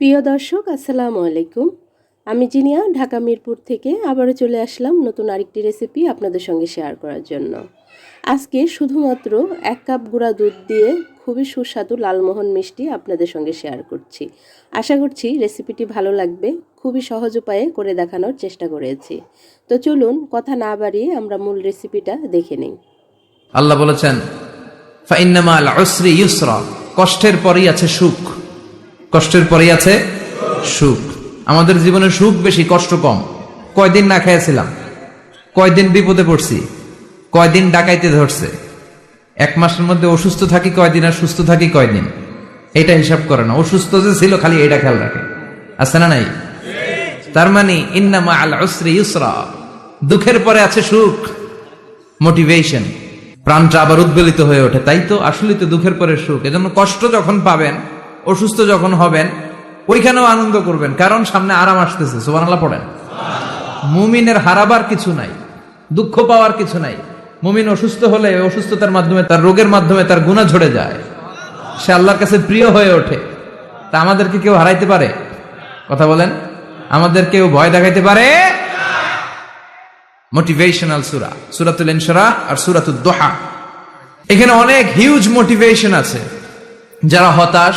প্রিয় দর্শক, আসসালামু আলাইকুম। আমি জিনিয়া, ঢাকা মিরপুর থেকে আবারও চলে আসলাম নতুন আরেকটি রেসিপি আপনাদের সঙ্গে শেয়ার করার জন্য। আজকে শুধুমাত্র এক কাপ গুঁড়া দুধ দিয়ে খুবই সুস্বাদু লালমোহন মিষ্টি আপনাদের সঙ্গে শেয়ার করছি। আশা করছি রেসিপিটি ভালো লাগবে, খুবই সহজ উপায়ে করে দেখানোর চেষ্টা করেছি। তো চলুন, কথা না বাড়িয়ে আমরা মূল রেসিপিটা দেখে নিই। আল্লাহ বলেছেন কষ্টের পরেই আছে সুখ। কষ্টের পরেই আছে সুখ। আমাদের জীবনে সুখ বেশি, কষ্ট কম। কয়দিন না খেয়েছিলাম, কয়দিন বিপদে পড়ছি, কয়দিন ডাকাইতে ধরছে। এক মাসের মধ্যে অসুস্থ থাকি কয়দিন আর সুস্থ থাকি কয়দিন, এটা হিসাব করে না। অসুস্থ যে ছিল খালি এটা খেয়াল রাখে। আছে না নাই? তার মানে ইন্নামা আল উসরি ইউসরা। দুঃখের পরে আছে সুখ, মোটিভেশন। প্রাণটা আবার উদ্বেলিত হয়ে ওঠে, তাই তো? আসলে তো দুঃখের পরে সুখ। এজন্য কষ্ট যখন পাবেন অসুস্থ যখন হবেন, ওইখানেও আনন্দ করবেন, কারণ সামনে আরাম আসতেছে, সুবহানাল্লাহ পড়েন। মুমিনের হারাবার কিছু নাই, দুঃখ পাওয়ার কিছু নাই। মুমিন অসুস্থ হলে অসুস্থতার মাধ্যমে, তার রোগের মাধ্যমে তার গুণা ঝরে যায়। সে আল্লাহর কাছে প্রিয় হয়ে ওঠে। তা আমাদেরকে কেউ হারাইতে পারে? কথা বলেন। আমাদের কেউ ভয় দেখাইতে পারে? মোটিভেশনাল সুরা, সুরাতুল ইনশরা আর সুরাতুল দোহা। এখানে অনেক হিউজ মোটিভেশন আছে। যারা হতাশ